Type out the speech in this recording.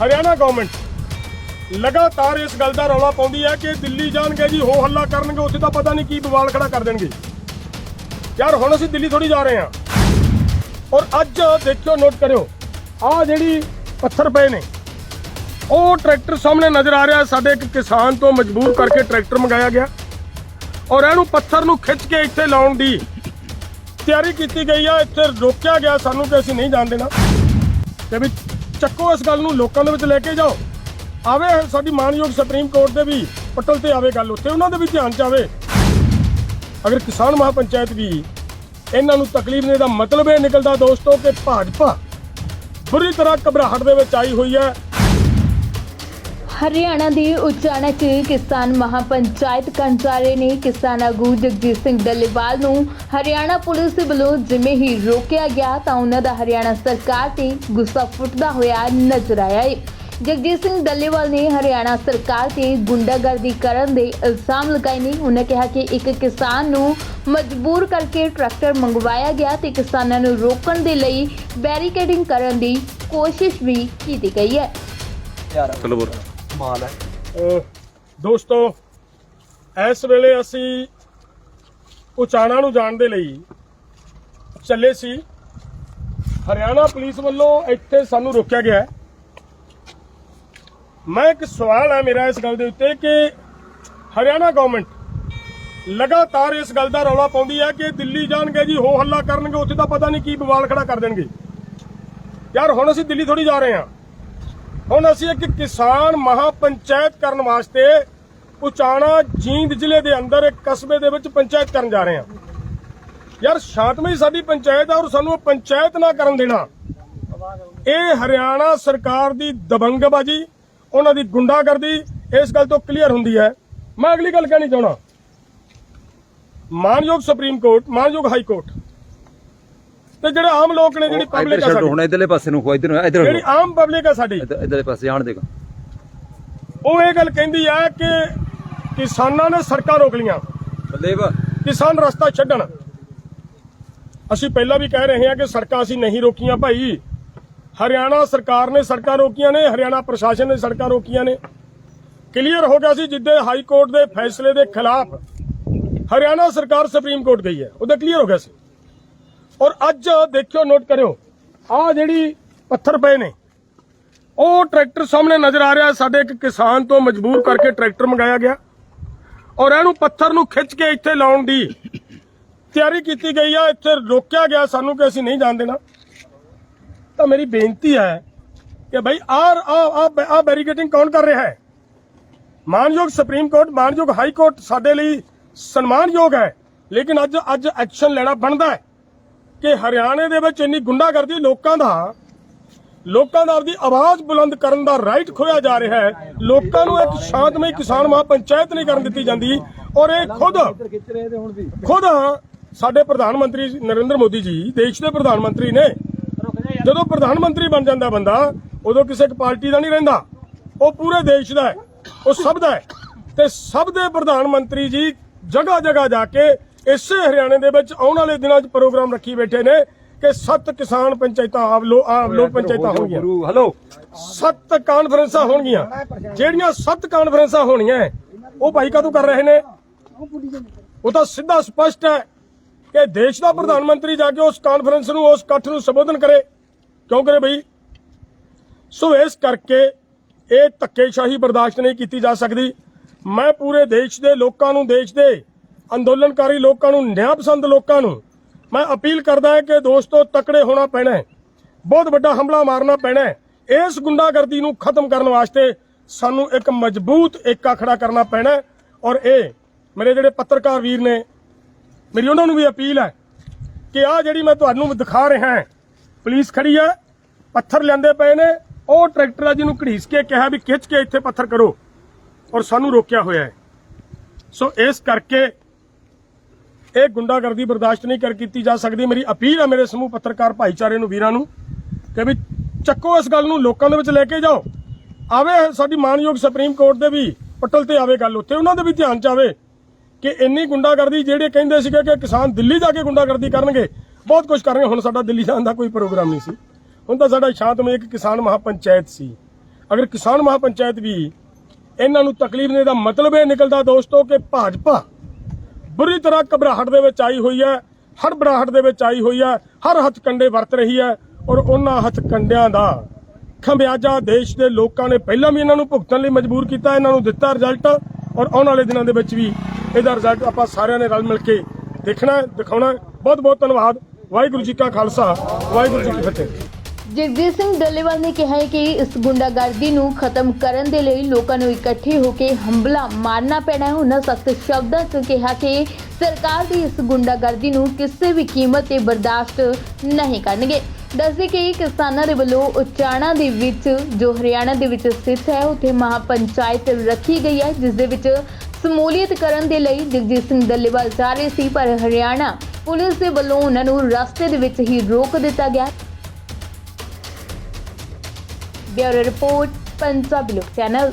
Haryana government ਲਗਾਤਾਰ ਇਸ ਗੱਲ ਦਾ ਰੌਲਾ ਪਾਉਂਦੀ ਹੈ ਕਿ ਦਿੱਲੀ ਜਾਣਗੇ ਜੀ, ਹੋ ਹੱਲਾ ਕਰਨਗੇ, ਉੱਥੇ ਤਾਂ ਪਤਾ ਨਹੀਂ ਕੀ ਬਵਾਲ ਖੜਾ ਕਰ ਦੇਣਗੇ। ਯਾਰ ਹੁਣ ਅਸੀਂ ਦਿੱਲੀ ਥੋੜੀ ਜਾ ਰਹੇ ਹਾਂ। ਔਰ ਅੱਜ ਦੇਖਿਓ ਨੋਟ ਕਰਿਓ ਆਹ ਜਿਹੜੀ ਪੱਥਰ ਪਏ ਨੇ, ਉਹ ਟਰੈਕਟਰ ਸਾਹਮਣੇ ਨਜ਼ਰ ਆ ਰਿਹਾ ਸਾਡੇ ਇੱਕ ਕਿਸਾਨ ਤੋਂ ਮਜਬੂਰ ਕਰਕੇ ਟਰੈਕਟਰ ਮੰਗਾਇਆ ਗਿਆ। ਔਰ ਇਹਨੂੰ ਪੱਥਰ ਨੂੰ ਖਿੱਚ ਕੇ ਇੱਥੇ ਲਾਉਣ ਦੀ ਤਿਆਰੀ ਕੀਤੀ ਗਈ ਆ। ਇੱਥੇ ਰੋਕਿਆ ਗਿਆ ਸਾਨੂੰ ਕਿ ਅਸੀਂ ਨਹੀਂ ਜਾਣ ਦੇਣਾ। ਤੇ ਵੀ ਚੱਕੋ ਇਸ ਗੱਲ ਨੂੰ, ਲੋਕਾਂ ਦੇ ਵਿੱਚ ਲੈ ਕੇ ਜਾਓ। ਆਵੇ ਸਾਡੀ ਮਾਨਯੋਗ ਸੁਪਰੀਮ ਕੋਰਟ ਦੇ ਵੀ ਪਟਲ ਤੇ ਆਵੇ ਗੱਲ, ਉੱਥੇ ਉਹਨਾਂ ਦੇ ਵੀ ਧਿਆਨ ਚ ਆਵੇ। ਅਗਰ ਕਿਸਾਨ ਮਹਾਪੰਚਾਇਤ ਵੀ ਇਹਨਾਂ ਨੂੰ ਤਕਲੀਫ ਦੇ ਦਾ ਮਤਲਬ ਇਹ ਨਿਕਲਦਾ ਦੋਸਤੋ ਕਿ ਭਾਜਪਾ ਬੁਰੀ ਤਰ੍ਹਾਂ ਘਬਰਾਹਟ ਦੇ ਵਿੱਚ ਆਈ ਹੋਈ ਹੈ। ਹਰਿਆਣਾ ਦੇ ਉਚਾਣਾ 'ਚ ਕਿਸਾਨ ਮਹਾਪੰਚਾਇਤ ਕਰਮਚਾਰੀ ਨੇ ਕਿਸਾਨ ਆਗੂ ਜਗਜੀਤ ਸਿੰਘ ਡੱਲੇਵਾਲ ਨੂੰ ਹਰਿਆਣਾ ਪੁਲਿਸ ਦੇ ਵੱਲੋਂ ਜਿਵੇਂ ਹੀ ਰੋਕਿਆ ਗਿਆ ਤਾਂ ਉਹਨਾਂ ਦਾ ਹਰਿਆਣਾ ਸਰਕਾਰ ਤੇ ਗੁੱਸਾ ਫੁੱਟਦਾ ਹੋਇਆ ਨਜ਼ਰ ਆਇਆ ਹੈ। ਜਗਜੀਤ ਸਿੰਘ ਡੱਲੇਵਾਲ ਨੇ ਹਰਿਆਣਾ ਸਰਕਾਰ ਤੇ ਗੁੰਡਾਗਰਦੀ ਕਰਨ ਦੇ ਇਲਜ਼ਾਮ ਲਗਾਏ ਨੇ। ਉਹਨਾਂ ਕਿਹਾ ਕਿ ਇੱਕ ਕਿਸਾਨ ਨੂੰ ਮਜਬੂਰ ਕਰਕੇ ਟਰੈਕਟਰ ਮੰਗਵਾਇਆ ਗਿਆ ਤੇ ਕਿਸਾਨਾਂ ਨੂੰ ਰੋਕਣ ਦੇ ਲਈ ਬੈਰੀਕੇਡਿੰਗ ਕਰਨ ਦੀ ਕੋਸ਼ਿਸ਼ ਵੀ ਕੀਤੀ ਗਈ ਹੈ। ਚਲੋ ਬੋਲ। ਮਾਲ ਹੈ। ਦੋਸਤੋ, ਇਸ ਵੇਲੇ ਅਸੀਂ ਉਚਾਣਾ ਨੂੰ ਜਾਣ ਦੇ ਲਈ ਚੱਲੇ ਸੀ। ਹਰਿਆਣਾ ਪੁਲਿਸ ਵੱਲੋਂ ਇੱਥੇ ਸਾਨੂੰ ਰੋਕਿਆ ਗਿਆ ਹੈ। ਮੈਂ ਇੱਕ ਸਵਾਲ ਹੈ ਮੇਰਾ ਇਸ ਗੱਲ ਦੇ ਉੱਤੇ ਕਿ ਹਰਿਆਣਾ ਗਵਰਨਮੈਂਟ ਲਗਾਤਾਰ ਇਸ ਗੱਲ ਦਾ ਰੌਲਾ ਪਾਉਂਦੀ ਹੈ ਕਿ ਦਿੱਲੀ ਜਾਣਗੇ ਜੀ, ਹੋ ਹੱਲਾ ਕਰਨਗੇ, ਉੱਥੇ ਤਾਂ ਪਤਾ ਨਹੀਂ ਕੀ ਬਵਾਲ ਖੜਾ ਕਰ ਦੇਣਗੇ। ਯਾਰ ਹੁਣ ਅਸੀਂ ਦਿੱਲੀ ਥੋੜੀ ਜਾ ਰਹੇ ਹਾਂ। ਹੁਣ ਅਸੀਂ ਇੱਕ ਕਿਸਾਨ ਮਹਾਪੰਚਾਇਤ ਕਰਨ ਵਾਸਤੇ ਉਚਾਣਾ ਜੀਂਦ ਜ਼ਿਲ੍ਹੇ ਦੇ ਅੰਦਰ ਇੱਕ ਕਸਬੇ ਦੇ ਵਿੱਚ ਪੰਚਾਇਤ ਕਰਨ ਜਾ ਰਹੇ ਹਾਂ। ਯਾਰ ਸ਼ਾਂਤਮਈ ਸਾਡੀ ਪੰਚਾਇਤ ਆ ਔਰ ਸਾਨੂੰ ਪੰਚਾਇਤ ਨਾ ਕਰਨ ਦੇਣਾ। ਇਹ ਹਰਿਆਣਾ ਸਰਕਾਰ ਦੀ ਦਬੰਗਬਾਜੀ, ਉਹਨਾਂ ਦੀ ਗੁੰਡਾਗਰਦੀ, ਇਸ ਗੱਲ ਤੋਂ ਕਲੀਅਰ ਹੁੰਦੀ ਹੈ। ਮੈਂ ਅਗਲੀ ਗੱਲ ਕਹਿਣੀ ਚਾਹਣਾ ਮਾਨਯੋਗ ਸੁਪਰੀਮ ਕੋਰਟ, ਮਾਨਯੋਗ ਹਾਈ ਕੋਰਟ। ਤੇ ਜਿਹੜੇ ਆਮ ਲੋਕ ਨੇ ਜਿਹੜੀ ਪਬਲਿਕ ਆ ਸਾਡੀ। ਹੁਣ ਇਧਰਲੇ ਪਾਸੇ ਨੂੰ ਹੋ ਇਧਰ ਨੂੰ ਇਧਰ ਜਿਹੜੀ ਆਮ ਪਬਲਿਕ ਆ ਸਾਡੀ। ਇਧਰਲੇ ਪਾਸੇ ਜਾਣ ਦੇਗਾ ਉਹ ਇਹ ਗੱਲ ਕਹਿੰਦੀ ਹੈ ਕਿ ਕਿਸਾਨਾਂ ਨੇ ਸੜਕਾਂ ਰੋਕ ਲੀਆਂ ਬੱਲੇ ਵਾ ਕਿਸਾਨ ਰਸਤਾ ਛੱਡਣ। ਅਸੀਂ ਪਹਿਲਾਂ ਵੀ ਕਹਿ ਰਹੇ ਹਾਂ ਕਿ ਸੜਕਾਂ ਅਸੀਂ ਨਹੀਂ ਰੋਕੀਆਂ ਭਾਈ। ਹਰਿਆਣਾ ਸਰਕਾਰ ਨੇ ਸੜਕਾਂ ਰੋਕੀਆਂ ਨੇ ਹਰਿਆਣਾ ਪ੍ਰਸ਼ਾਸਨ ਨੇ ਸੜਕਾਂ ਰੋਕੀਆਂ ਨੇ। ਕਲੀਅਰ ਹੋ ਗਿਆ ਸੀ ਜਿੱਦੇ ਹਾਈ ਕੋਰਟ ਦੇ ਫੈਸਲੇ ਦੇ ਖਿਲਾਫ ਹਰਿਆਣਾ ਸਰਕਾਰ ਸੁਪਰੀਮ ਕੋਰਟ ਗਈ ਹੈ। ਉਹਦਾ ਕਲੀਅਰ ਹੋ ਗਿਆ ਸੀ। ਔਰ ਅੱਜ ਦੇਖਿਓ ਨੋਟ ਕਰਿਓ, ਆਹ ਜਿਹੜੀ ਪੱਥਰ ਪਏ ਨੇ, ਉਹ ਟਰੈਕਟਰ ਸਾਹਮਣੇ ਨਜ਼ਰ ਆ ਰਿਹਾ, ਸਾਡੇ ਇੱਕ ਕਿਸਾਨ ਤੋਂ ਮਜਬੂਰ ਕਰਕੇ ਟਰੈਕਟਰ ਮੰਗਾਇਆ ਗਿਆ। ਔਰ ਇਹਨੂੰ ਪੱਥਰ ਨੂੰ ਖਿੱਚ ਕੇ ਇੱਥੇ ਲਾਉਣ ਦੀ ਤਿਆਰੀ ਕੀਤੀ ਗਈ ਆ, ਇੱਥੇ ਰੋਕਿਆ ਗਿਆ, ਸਾਨੂੰ ਕਿ ਅਸੀਂ ਨਹੀਂ ਜਾਣ ਦੇਣਾ। ਤਾਂ ਮੇਰੀ ਬੇਨਤੀ ਹੈ ਕਿ ਭਾਈ ਆਰ ਆ ਆ ਬੈਰੀਕੇਟਿੰਗ ਕੌਣ ਕਰ ਰਿਹਾ ਹੈ? ਮਾਨਯੋਗ ਸੁਪਰੀਮ ਕੋਰਟ, ਮਾਨਯੋਗ ਹਾਈ ਕੋਰਟ ਸਾਡੇ ਲਈ ਸਨਮਾਨਯੋਗ ਹੈ, ਲੇਕਿਨ ਅੱਜ ਅੱਜ ਐਕਸ਼ਨ ਲੈਣਾ ਬਣਦਾ ਹੈ। ਕਿ ਹਰਿਆਣੇ ਦੇ ਵਿੱਚ ਇੰਨੀ ਗੁੰਡਾਗਰਦੀ ਲੋਕਾਂ ਦਾ ਲੋਕਾਂ ਦਾ ਆਪਦੀ ਆਵਾਜ਼ ਬੁਲੰਦ ਕਰਨ ਦਾ ਰਾਈਟ ਖੋਇਆ ਜਾ ਰਿਹਾ ਹੈ। ਲੋਕਾਂ ਨੂੰ ਇੱਕ ਸ਼ਾਂਤਮਈ ਕਿਸਾਨ ਮਹਾ ਪੰਚਾਇਤ ਨਹੀਂ ਕਰਨ ਦਿੱਤੀ ਜਾਂਦੀ। ਔਰ ਇਹ ਖੁਦ ਖੁਦ ਸਾਡੇ ਪ੍ਰਧਾਨ ਮੰਤਰੀ ਨਰਿੰਦਰ ਮੋਦੀ ਜੀ, ਦੇਸ਼ ਦੇ ਪ੍ਰਧਾਨ ਮੰਤਰੀ ਨੇ। ਜਦੋਂ ਪ੍ਰਧਾਨ ਮੰਤਰੀ ਬਣ ਜਾਂਦਾ ਬੰਦਾ, ਉਦੋਂ ਕਿਸੇ ਇੱਕ ਪਾਰਟੀ ਦਾ ਨਹੀਂ ਰਹਿੰਦਾ। ਉਹ ਪੂਰੇ ਦੇਸ਼ ਦਾ ਹੈ, ਉਹ ਸਭ ਦਾ ਹੈ। ਤੇ ਸਭ ਦੇ ਪ੍ਰਧਾਨ ਮੰਤਰੀ ਜੀ ਜਗ੍ਹਾ ਜਗ੍ਹਾ ਜਾ ਕੇ ਇਸੇ ਹਰਿਆਣੇ ਦੇ ਵਿੱਚ ਆਉਣ ਵਾਲੇ ਦਿਨਾਂ 'ਚ ਪ੍ਰੋਗਰਾਮ ਰੱਖੀ ਬੈਠੇ ਨੇ ਕਿ ਸੱਤ ਕਿਸਾਨ ਪੰਚਾਇਤਾਂ ਆਪ ਲੋ ਆਪ ਲੋਕ ਪੰਚਾਇਤਾਂ ਹੋਣਗੀਆਂ। ਹਲੋ। ਸੱਤ ਕਾਨਫਰੰਸਾਂ ਹੋਣਗੀਆਂ। ਜਿਹੜੀਆਂ ਸੱਤ ਕਾਨਫਰੰਸਾਂ ਹੋਣੀਆਂ ਉਹ ਭਾਈ ਕਦੋਂ ਕਰ ਰਹੇ ਨੇ? ਉਹ ਤਾਂ ਸਿੱਧਾ ਸਪਸ਼ਟ ਹੈ ਕਿ ਦੇਸ਼ ਦਾ ਪ੍ਰਧਾਨ ਮੰਤਰੀ ਜਾ ਕੇ ਉਸ ਕਾਨਫਰੰਸ ਨੂੰ ਉਸ ਇਕੱਠ ਨੂੰ ਸੰਬੋਧਨ ਕਰੇ। ਕਿਉਂ ਕਰੇ ਬਈ? ਸੋ ਇਸ ਕਰਕੇ ਇਹ ਧੱਕੇਸ਼ਾਹੀ ਬਰਦਾਸ਼ਤ ਨਹੀਂ ਕੀਤੀ ਜਾ ਸਕਦੀ। ਮੈਂ ਪੂਰੇ ਦੇਸ਼ ਦੇ ਲੋਕਾਂ ਨੂੰ ਦੇਸ਼ ਦੇ ਅੰਦੋਲਨਕਾਰੀ ਲੋਕਾਂ ਨੂੰ ਨਿਆਂ ਪਸੰਦ ਲੋਕਾਂ ਨੂੰ ਮੈਂ ਅਪੀਲ ਕਰਦਾ ਹਾਂ ਕਿ ਦੋਸਤੋ, ਤਕੜੇ ਹੋਣਾ ਪੈਣਾ ਹੈ। ਬਹੁਤ ਵੱਡਾ ਹਮਲਾ ਮਾਰਨਾ ਪੈਣਾ ਹੈ। ਇਸ ਗੁੰਡਾਗਰਦੀ ਨੂੰ ਖਤਮ ਕਰਨ ਵਾਸਤੇ ਸਾਨੂੰ ਇੱਕ ਮਜ਼ਬੂਤ ਏਕਾ ਖੜਾ ਕਰਨਾ ਪੈਣਾ ਔਰ ਇਹ ਮੇਰੇ ਜਿਹੜੇ ਪੱਤਰਕਾਰ ਵੀਰ ਨੇ, ਮੇਰੀ ਉਹਨਾਂ ਨੂੰ ਵੀ ਅਪੀਲ ਹੈ ਕਿ ਆ ਜਿਹੜੀ ਮੈਂ ਤੁਹਾਨੂੰ ਦਿਖਾ ਰਿਹਾ ਹਾਂ, ਪੁਲਿਸ ਖੜੀ ਹੈ, ਪੱਥਰ ਲੈਂਦੇ ਪਏ ਨੇ, ਉਹ ਟਰੈਕਟਰ ਆ ਜਿਹਨੂੰ ਘੜੀਸ ਕੇ ਕਿਹਾ ਵੀ ਖਿੱਚ ਕੇ ਇੱਥੇ ਪੱਥਰ ਕਰੋ। ਔਰ ਸਾਨੂੰ ਰੋਕਿਆ ਹੋਇਆ ਹੈ। ਸੋ ਇਸ ਕਰਕੇ ਇਹ ਗੁੰਡਾਗਰਦੀ ਬਰਦਾਸ਼ਤ ਨਹੀਂ ਕਰ ਕੀਤੀ ਜਾ ਸਕਦੀ। ਮੇਰੀ ਅਪੀਲ ਹੈ ਮੇਰੇ ਸਮੂਹ ਪੱਤਰਕਾਰ ਭਾਈਚਾਰੇ ਨੂੰ, ਵੀਰਾਂ ਨੂੰ, ਕਿ ਵੀ ਚੱਕੋ ਇਸ ਗੱਲ ਨੂੰ, ਲੋਕਾਂ ਦੇ ਵਿੱਚ ਲੈ ਕੇ ਜਾਓ। ਆਵੇ ਸਾਡੀ ਮਾਨਯੋਗ ਸੁਪਰੀਮ ਕੋਰਟ ਦੇ ਵੀ ਪਟਲ ਤੇ ਆਵੇ ਗੱਲ ਉੱਥੇ, ਉਹਨਾਂ ਦੇ ਵੀ ਧਿਆਨ ਚ ਆਵੇ ਕਿ ਇੰਨੀ ਗੁੰਡਾਗਰਦੀ ਜਿਹੜੇ ਕਹਿੰਦੇ ਸੀਗੇ ਕਿ ਕਿਸਾਨ ਦਿੱਲੀ ਜਾ ਕੇ ਗੁੰਡਾਗਰਦੀ ਕਰਨਗੇ, ਬਹੁਤ ਕੁਝ ਕਰਨਗੇ ਹੁਣ ਸਾਡਾ ਦਿੱਲੀ ਜਾਣ ਦਾ ਕੋਈ ਪ੍ਰੋਗਰਾਮ ਨਹੀਂ ਸੀ। ਹੁਣ ਤਾਂ ਸਾਡਾ ਸ਼ਾਂਤਮਈ ਇੱਕ ਕਿਸਾਨ ਮਹਾਪੰਚਾਇਤ ਸੀ। ਅਗਰ ਕਿਸਾਨ ਮਹਾਪੰਚਾਇਤ ਵੀ ਇਹਨਾਂ ਨੂੰ ਤਕਲੀਫ ਦੇ ਦਾ ਮਤਲਬ ਇਹ ਨਿਕਲਦਾ ਦੋਸਤੋ ਕਿ ਭਾਜਪਾ ਬੁਰੀ ਤਰ੍ਹਾਂ ਘਬਰਾਹਟ ਦੇ ਵਿੱਚ ਆਈ ਹੋਈ ਹੈ ਹੜਬੜਾਹਟ ਦੇ ਵਿੱਚ ਆਈ ਹੋਈ ਹੈ, ਹਰ ਹੱਥ ਕੰਡੇ ਵਰਤ ਰਹੀ ਹੈ ਔਰ ਉਹਨਾਂ ਹੱਥ ਕੰਡਿਆਂ ਦਾ ਖਮਿਆਜਾ ਦੇਸ਼ ਦੇ ਲੋਕਾਂ ਨੇ ਪਹਿਲਾਂ ਵੀ ਇਹਨਾਂ ਨੂੰ ਭੁਗਤਣ ਲਈ ਮਜਬੂਰ ਕੀਤਾ, ਇਹਨਾਂ ਨੂੰ ਦਿੱਤਾ ਰਿਜ਼ਲਟ ਔਰ ਆਉਣ ਵਾਲੇ ਦਿਨਾਂ ਦੇ ਵਿੱਚ ਵੀ ਇਹਦਾ ਰਿਜ਼ਲਟ ਆਪਾਂ ਸਾਰਿਆਂ ਨੇ ਰਲ ਮਿਲ ਕੇ ਦੇਖਣਾ, ਦਿਖਾਉਣਾ। ਬਹੁਤ ਬਹੁਤ ਧੰਨਵਾਦ। ਵਾਹਿਗੁਰੂ ਜੀ ਕਾ ਖਾਲਸਾ, ਵਾਹਿਗੁਰੂ ਜੀ ਕੀ ਫਤਿਹ। ਜਗਜੀਤ ਸਿੰਘ ਡੱਲੇਵਾਲ ਨੇ ਕਿਹਾ ਹੈ ਕਿ ਇਸ ਗੁੰਡਾਗਰਦੀ ਨੂੰ ਖਤਮ ਕਰਨ ਦੇ ਲਈ ਲੋਕਾਂ ਨੂੰ ਇਕੱਠੇ ਹੋ ਕੇ ਹੰਬਲਾ ਮਾਰਨਾ ਪੈਣਾ ਹੈ। ਉਹਨਾਂ ਸਖਤ ਸ਼ਬਦਾਂ 'ਚ ਕਿਹਾ ਕਿ ਸਰਕਾਰ ਦੀ ਇਸ ਗੁੰਡਾਗਰਦੀ ਨੂੰ ਕਿਸੇ ਵੀ ਕੀਮਤ ਤੇ ਬਰਦਾਸ਼ਤ ਨਹੀਂ ਕਰਨਗੇ। ਦੱਸਦੇ ਕਿ ਕਿਸਾਨਾਂ ਦੇ ਵੱਲੋਂ ਉਚਾਣਾ ਦੇ ਵਿੱਚ, ਜੋ ਹਰਿਆਣਾ ਦੇ ਵਿੱਚ ਸਥਿਤ ਹੈ, ਉੱਥੇ ਮਹਾਪੰਚਾਇਤ ਰੱਖੀ ਗਈ ਹੈ, ਜਿਸ ਦੇ ਵਿੱਚ ਸਮੂਲੀਅਤ ਕਰਨ ਦੇ ਲਈ ਜਗਜੀਤ ਸਿੰਘ ਡੱਲੇਵਾਲ ਜਾ ਰਹੇ ਸੀ, ਪਰ ਹਰਿਆਣਾ ਪੁਲਿਸ ਦੇ ਵੱਲੋਂ ਉਹਨਾਂ ਨੂੰ ਰਸਤੇ ਦੇ ਵਿੱਚ ਹੀ ਰੋਕ ਦਿੱਤਾ ਗਿਆ। ਬਿਊਰੋ ਰਿਪੋਰਟ ਪੰਜਾਬੀ ਲੋਕ ਚੈਨਲ